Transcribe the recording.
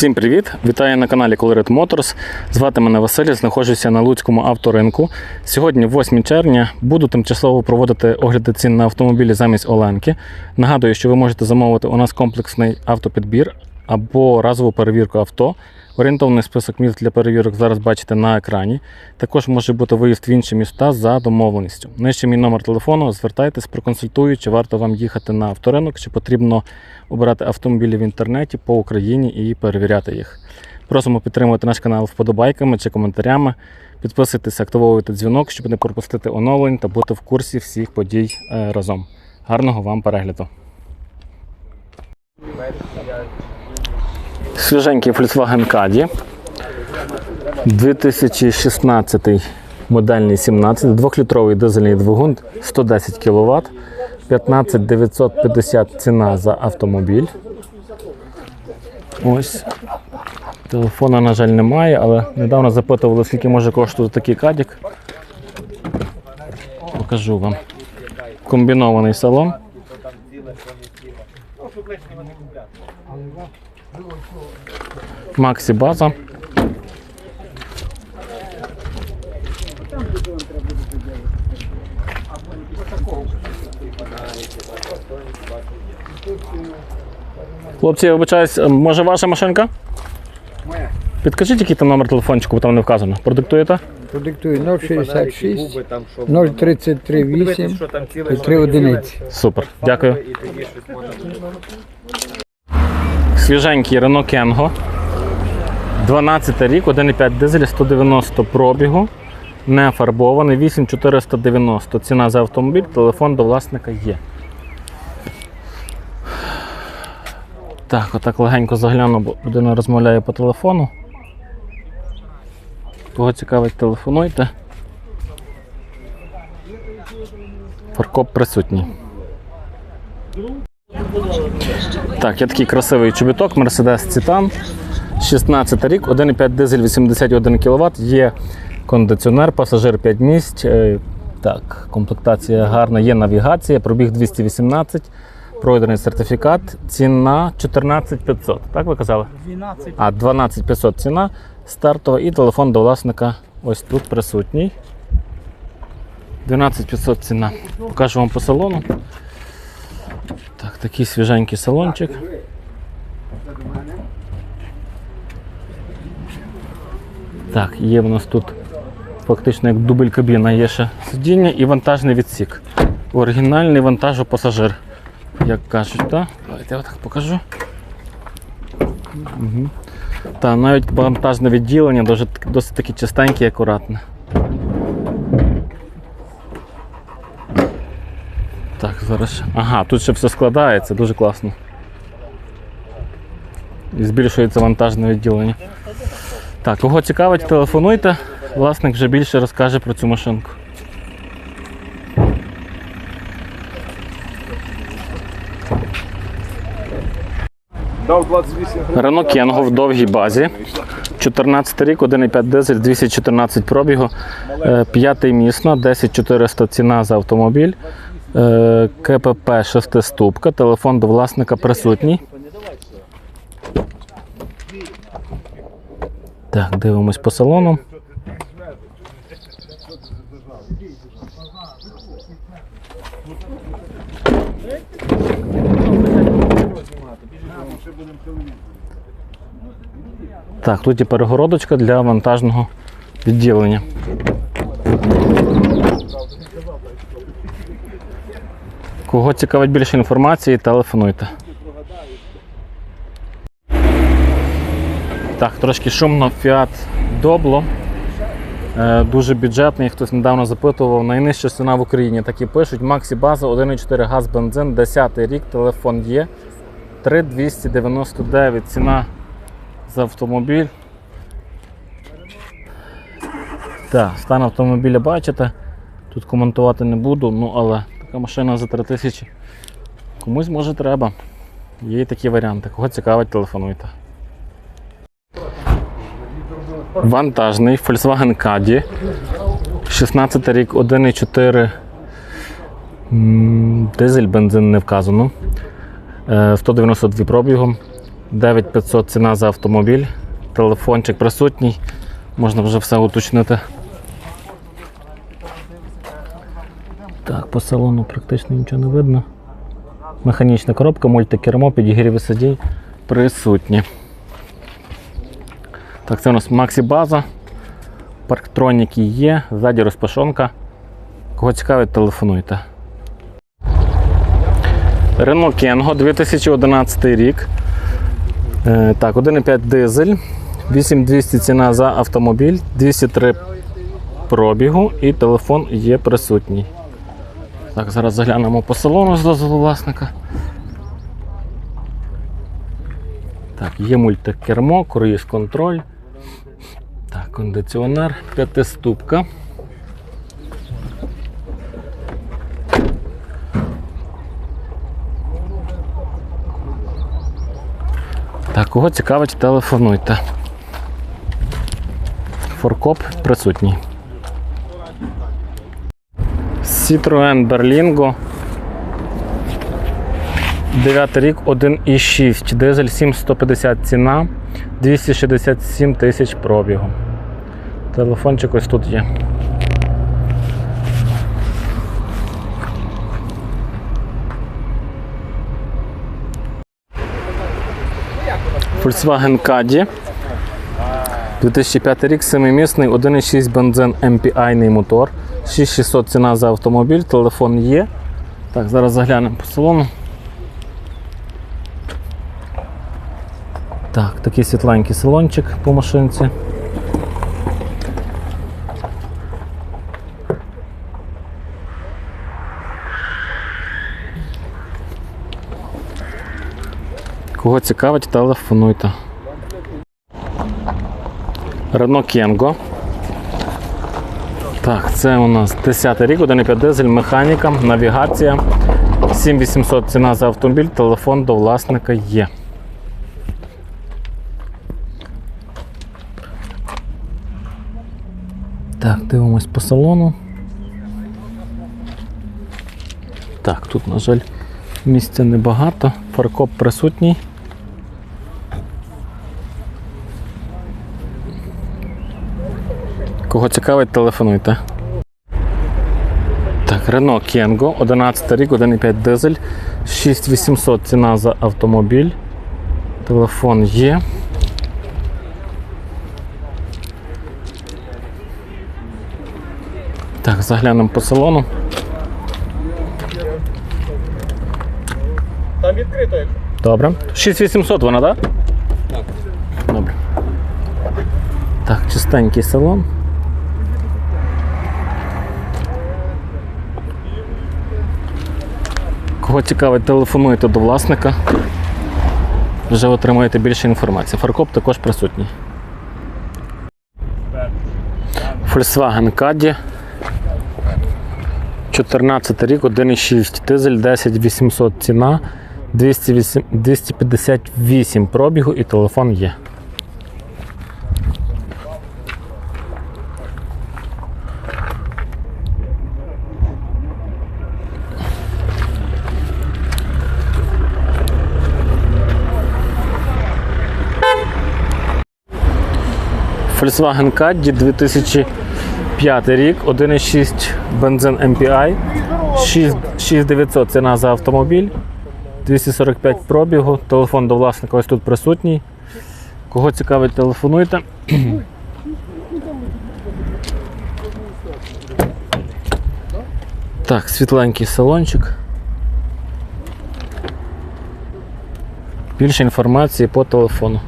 Всім привіт! Вітаю на каналі Colored Motors. Звати мене Василь, знаходжуся на Луцькому авторинку. Сьогодні, 8 червня, буду тимчасово проводити огляди цін на автомобілі замість Оленки. Нагадую, що ви можете замовити у нас комплексний автопідбір або разову перевірку авто. Орієнтовний список міст для перевірок зараз бачите на екрані. Також може бути виїзд в інші міста за домовленістю. Нижче мій номер телефону. Звертайтесь, проконсультую, чи варто вам їхати на авторинок, чи потрібно обирати автомобілі в інтернеті по Україні і перевіряти їх. Просимо підтримувати наш канал вподобайками чи коментарями. Підписуйтесь, активовуйте дзвінок, щоб не пропустити оновлень та бути в курсі всіх подій е, разом. Гарного вам перегляду! Свіженький Volkswagen Caddy. 2016 модельний 17, 2-літровий дизельний двигун, 110 кВт, 15 950 ціна за автомобіль. Ось. Телефона, на жаль, немає, але недавно запитували, скільки може коштувати такий кадік. Покажу вам. Комбінований салон. Максі база. Хлопці, я вибачаюсь, е, може ваша машинка? Моя. Підкажіть, який там номер телефончику, бо там не вказано. Продиктуєте? Продиктую 066 Губи 033 Дивитись, 8 що там ціле, і 3 одиниці. Супер, дякую. І тоді щось можна. Свіженький Renault Kengo. 12 рік, 1,5 дизель, 190 пробігу. Не фарбований, 8490. Ціна за автомобіль, телефон до власника є. Так, отак легенько загляну, бо людина розмовляє по телефону. Кого цікавить, телефонуйте. Фаркоп присутній. Так, є такий красивий чобіток Mercedes Titan. 16 рік, 1,5 дизель 81 кВт, є кондиціонер, пасажир 5 місць. Е, Так, комплектація гарна, є навігація, пробіг 218, пройдений сертифікат, ціна 14 500. Так ви казали? 12. А, 12 500 ціна стартова і телефон до власника ось тут присутній. 12 500 ціна. Покажу вам по салону. Так, такий свіженький салончик. Так, є в нас тут фактично як дубль кабіна, є ще сидіння і вантажний відсік. Оригінальний вантажопасажир, як кажуть, так? Давайте я так покажу. Угу. Та навіть вантажне відділення досить, таки чистеньке і акуратне. Так, зараз. Ага, тут ще все складається, дуже класно. І збільшується вантажне відділення. Так, кого цікавить, телефонуйте. Власник вже більше розкаже про цю машинку. Дав 28 Рено Кенго в довгій базі. 14 рік, 1,5 дизель, 214 пробігу. Е, П'ятий місно, 10400 ціна за автомобіль. Е, КПП 6 ступка, телефон до власника присутній. Так, дивимось по салону. Так, тут є перегородочка для вантажного відділення. Кого цікавить більше інформації, телефонуйте. Так, трошки шумно Fiat Doblo. Е, Дуже бюджетний, хтось недавно запитував. Найнижча ціна в Україні. Так і пишуть. Максі база 1,4 газ бензин, 10 рік, телефон є. 3,299 ціна за автомобіль. Так, стан автомобіля бачите. Тут коментувати не буду, ну але така машина за 3 тисячі. Комусь може треба. Є і такі варіанти. Кого цікавить, телефонуйте. Вантажний Volkswagen Caddy. 16 рік, 1,4 дизель, бензин не вказано. Е, 192 пробігом. 9500 ціна за автомобіль. Телефончик присутній. Можна вже все уточнити. Так, по салону практично нічого не видно. Механічна коробка, мультикермо, підігріви сидінь присутні. Так, це у нас Максі База. Парктроніки є, ззаді розпашонка. Кого цікавить, телефонуйте. Renault Kengo 2011 рік. Е, так, 1,5 дизель. 8200 ціна за автомобіль, 203 пробігу і телефон є присутній. Так, зараз заглянемо по салону з дозволу власника. Так, є мультикермо, круїз контроль. Так, кондиціонер, п'ятиступка. Так, кого цікавить, телефонуйте. Форкоп присутній. Citroen Berlingo. 9 рік 1,6. Дизель 7150 ціна. 267 тисяч пробігу. Телефончик ось тут є. Volkswagen Caddy. 2005 рік, 7-місний, 1,6 бензин MPI мотор. 6600 ціна за автомобіль, телефон є. Так, зараз заглянемо по салону. Так, такий світленький салончик по машинці. Кого цікавить, телефонуйте. Renault Kengo. Так, це у нас 10 рік, 1,5 дизель, механіка, навігація. 7800 ціна за автомобіль, телефон до власника є. Так, дивимось по салону. Так, тут, на жаль, місця небагато. Фаркоп присутній. Кого цікавить, телефонуйте. Так, Renault Kengo, 11 рік, 1,5 дизель, 6800 ціна за автомобіль. Телефон є. Так, заглянемо по салону. Там відкрито. Добре. 6800 вона, так? Так. Добре. Так, чистенький салон. Кого цікавить, телефонуйте до власника. Вже отримаєте більше інформації. Фаркоп також присутній. Volkswagen Caddy. 14 рік, 1,6 дизель, 10800 ціна, 208 258 пробігу і телефон є. Volkswagen Caddy 2005 рік, 1,6 бензин MPI, 6900 ціна за автомобіль, 245 пробігу, телефон до власника ось тут присутній. Кого цікавить, телефонуйте. Так, світленький салончик. Більше інформації по телефону.